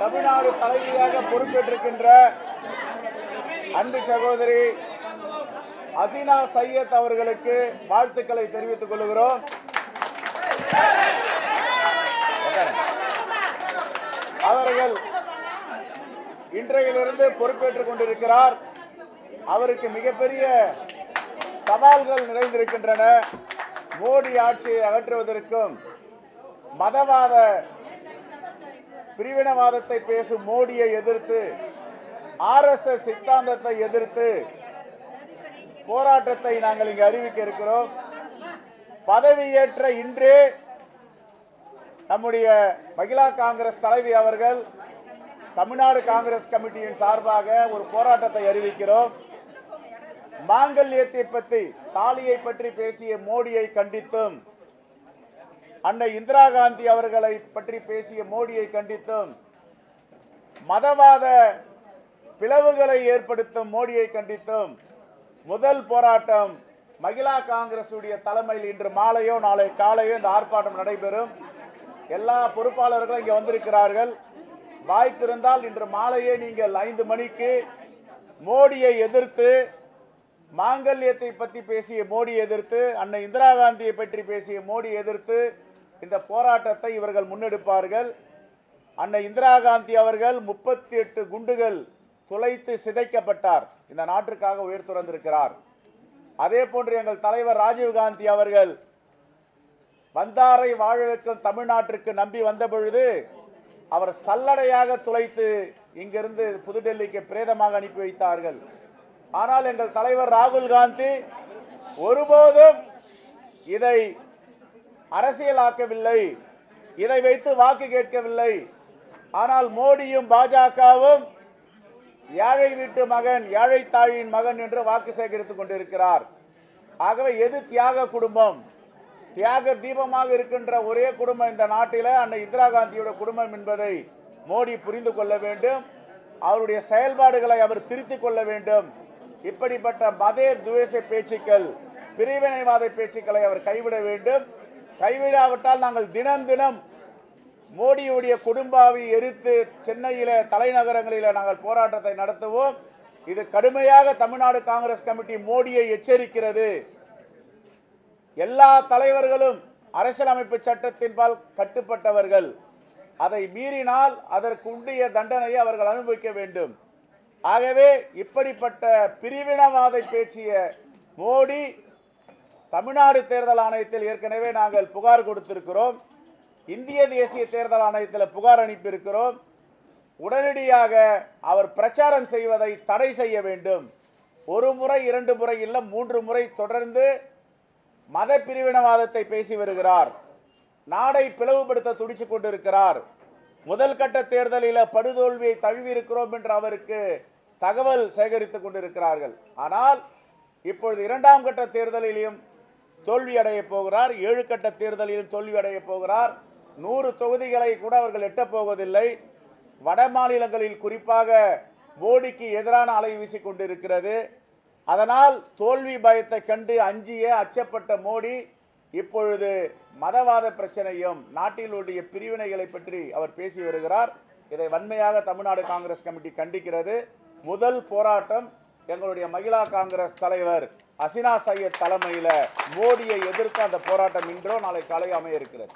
தமிழ்நாடு தலைவியாக பொறுப்பேற்றிருக்கின்ற அன்பு சகோதரி அசினா சையத் அவர்களுக்கு வாழ்த்துக்களை தெரிவித்துக் கொள்கிறோம். அவர்கள் இன்றையிலிருந்து பொறுப்பேற்றுக் கொண்டிருக்கிறார். அவருக்கு மிகப்பெரிய சவால்கள் நிறைந்திருக்கின்றன. மோடி ஆட்சியை அகற்றுவதற்கும் மதவாத பிரிவினவாதத்தை பேசும் மோடியை எதிர்த்து ஆர்எஸ்எஸ் சித்தாந்தத்தை எதிர்த்து போராட்டத்தை நாங்கள் இங்கு அறிவிக்க இருக்கிறோம். பதவியேற்ற இன்றே நம்முடைய மகிழா காங்கிரஸ் தலைவி அவர்கள் தமிழ்நாடு காங்கிரஸ் கமிட்டியின் சார்பாக ஒரு போராட்டத்தை அறிவிக்கிறோம். மாங்கல்யத்தை பற்றி தாலியை பற்றி பேசிய மோடியை கண்டித்தும் அன்னை இந்திரா காந்தி அவர்களை பற்றி பேசிய மோடியை கண்டித்தும் மதவாத பிளவுகளை ஏற்படுத்தும் மோடியை கண்டித்தும் முதல் போராட்டம் மகிழா காங்கிரஸ் உடைய தலைமையில் இன்று மாலையோ நாளை காலையோ இந்த ஆர்ப்பாட்டம் நடைபெறும். எல்லா பொறுப்பாளர்களும் இங்கே வந்திருக்கிறார்கள். வாய்ப்பிருந்தால் இன்று மாலையே நீங்கள் ஐந்து மணிக்கு மோடியை எதிர்த்து மாங்கல்யத்தை பற்றி பேசிய மோடி எதிர்த்து அன்னை இந்திரா காந்தியை பற்றி பேசிய மோடி எதிர்த்து இந்த போராட்டத்தை இவர்கள் முன்னெடுப்பார்கள். அன்னை இந்திரா காந்தி அவர்கள் முப்பத்தி எட்டு குண்டுகள் துளைத்து சிதைக்கப்பட்டார். இந்த நாட்டிற்காக உயிர் துறந்திருக்கிறார். அதே போன்று எங்கள் தலைவர் ராஜீவ் காந்தி அவர்கள் வந்தாரை வாழ வைக்கும் தமிழ்நாட்டிற்கு நம்பி வந்த பொழுது அவர் சல்லடையாக துளைத்து இங்கிருந்து புதுடெல்லிக்கு பிரேதமாக அனுப்பி வைத்தார்கள். ஆனால் எங்கள் தலைவர் ராகுல் காந்தி ஒருபோதும் இதை அரசியலாக்கவில்லை. இதை வைத்து வாக்கு கேட்கவில்லை. ஆனால் மோடியும் பாஜகவும் ஏழை வீட்டு மகன் ஏழை தாழியின் மகன் என்று வாக்கு சேகரித்துக் கொண்டிருக்கிறார். ஆகவே எது தியாக குடும்பம்? தியாக தீபமாக இருக்கின்ற ஒரே குடும்பம் இந்த நாட்டில அன்னை இந்திரா காந்தியோட குடும்பம் என்பதை மோடி புரிந்து கொள்ள வேண்டும். அவருடைய செயல்பாடுகளை அவர் திருத்திக் கொள்ள வேண்டும். இப்படிப்பட்ட மத துவேச பேச்சுக்கள் பிரிவினைவாத பேச்சுக்களை அவர் கைவிட வேண்டும். கைவிடாவிட்டால் நாங்கள் தினம் தினம் மோடியுடைய குடும்பாவை எரித்து சென்னையில தலைநகரங்களில நாங்கள் போராட்டத்தை நடத்துவோம். இது கடுமையாக தமிழ்நாடு காங்கிரஸ் கமிட்டி மோடியை எச்சரிக்கிறது. எல்லா தலைவர்களும் அரசியலமைப்பு சட்டத்தின்பால் கட்டுப்பட்டவர்கள். அதை மீறினால் அதற்குண்டிய தண்டனையை அவர்கள் அனுபவிக்க வேண்டும். ஆகவே இப்படிப்பட்ட பிரிவினவாதை பேச்சிய மோடி தமிழ்நாடு தேர்தல் ஆணையத்தில் ஏற்கனவே நாங்கள் புகார் கொடுத்திருக்கிறோம். இந்திய தேசிய தேர்தல் ஆணையத்தில் புகார் அனுப்பியிருக்கிறோம். உடனடியாக அவர் பிரச்சாரம் செய்வதை தடை செய்ய வேண்டும். ஒரு முறை இரண்டு முறை இல்லை மூன்று முறை தொடர்ந்து மத பிரிவினவாதத்தை பேசி வருகிறார். நாடை பிளவுபடுத்த துடிச்சு கொண்டிருக்கிறார். முதல் கட்ட தேர்தலில் படுதோல்வியை தழுவி இருக்கிறோம் என்று அவருக்கு தகவல் சேகரித்துக் கொண்டிருக்கிறார்கள். ஆனால் இப்பொழுது இரண்டாம் கட்ட தேர்தலிலும் தோல்வியடைய போகிறார். ஏழு கட்ட தேர்தலிலும் தோல்வியடைய போகிறார். நூறு தொகுதிகளை கூட அவர்கள் எட்டப் போவதில்லை. வட மாநிலங்களில் குறிப்பாக மோடிக்கு எதிரான அலை வீசிக்கொண்டிருக்கிறது. அதனால் தோல்வி பயத்தை கண்டு அஞ்சிய அச்சப்பட்ட மோடி இப்பொழுது மதவாத பிரச்சனையும் நாட்டிலுடைய பிரிவினைகளை பற்றி அவர் பேசி வருகிறார். இதை வன்மையாக தமிழ்நாடு காங்கிரஸ் கமிட்டி கண்டிக்கிறது. முதல் போராட்டம் எங்களுடைய மகிழா காங்கிரஸ் தலைவர் அசினா சையத் தலைமையில் மோடியை எதிர்த்து அந்த போராட்டம் இன்றோ நாளை காலை அமைய இருக்கிறது.